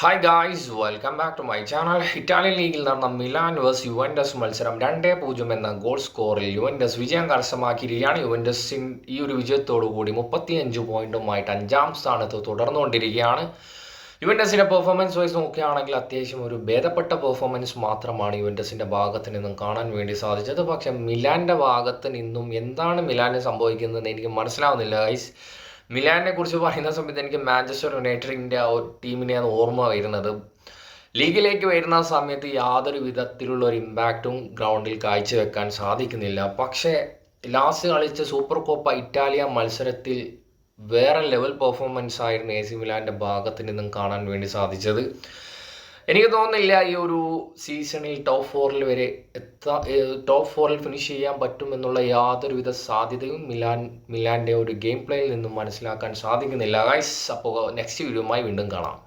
Hi guys welcome back to my channel Italian ലീഗിൽ നടന്ന Milan verse Juventus മത്സരം രണ്ടേ പൂജ്യം എന്ന ഗോൾ സ്കോറിൽ യുവൻഡസ് വിജയം കരസ്ഥമാക്കിയിരിക്കുകയാണ്. യുവൻഡസിൻ ഈ ഒരു വിജയത്തോടു കൂടി മുപ്പത്തിയഞ്ച് പോയിന്റുമായിട്ട് അഞ്ചാം സ്ഥാനത്ത് തുടർന്നുകൊണ്ടിരിക്കുകയാണ്. യുവൻഡസിന്റെ പെർഫോമൻസ് വൈസ് നോക്കുകയാണെങ്കിൽ അത്യാവശ്യം ഒരു ഭേദപ്പെട്ട പെർഫോമൻസ് മാത്രമാണ് യുവൻഡസിന്റെ ഭാഗത്ത് നിന്നും കാണാൻ വേണ്ടി സാധിച്ചത്. പക്ഷേ മിലാന്റെ ഭാഗത്ത് നിന്നും എന്താണ് മിലാന് സംഭവിക്കുന്നതെന്ന് എനിക്ക് മനസ്സിലാവുന്നില്ല ഗൈസ് മിലാനെ കുറിച്ച് പറയുന്ന സമയത്ത് എനിക്ക് മാഞ്ചസ്റ്റർ യുണൈറ്റഡിന്റെ ആ ഒരു ടീമിനെയാണ് ഓർമ്മ വരുന്നത്. ലീഗിലേക്ക് വരുന്ന സമയത്ത് യാതൊരു വിധത്തിലുള്ള ഒരു ഇമ്പാക്റ്റും ഗ്രൗണ്ടിൽ കാഴ്ചവെക്കാൻ സാധിക്കുന്നില്ല. പക്ഷേ ലാസ്റ്റ് കളിച്ച സൂപ്പർ കോപ്പ ഇറ്റാലിയ മത്സരത്തിൽ വേറെ ലെവൽ പെർഫോമൻസ് ആയിരുന്നു എ സി മിലാന്റെ ഭാഗത്ത് നിന്നും കാണാൻ വേണ്ടി സാധിച്ചത്. എനിക്ക് തോന്നുന്നില്ല ഈ ഒരു സീസണിൽ ടോപ്പ് ഫോറിൽ വരെ എത്താ ടോപ്പ് ഫോറിൽ ഫിനിഷ് ചെയ്യാൻ പറ്റുമെന്നുള്ള യാതൊരുവിധ സാധ്യതയും മിലാൻ മിലാന്റെ ഒരു ഗെയിം പ്ലേയിൽ നിന്നും മനസ്സിലാക്കാൻ സാധിക്കുന്നില്ല. ഗൈസ് അപ്പോൾ നെക്സ്റ്റ് വീഡിയോയുമായി വീണ്ടും കാണാം.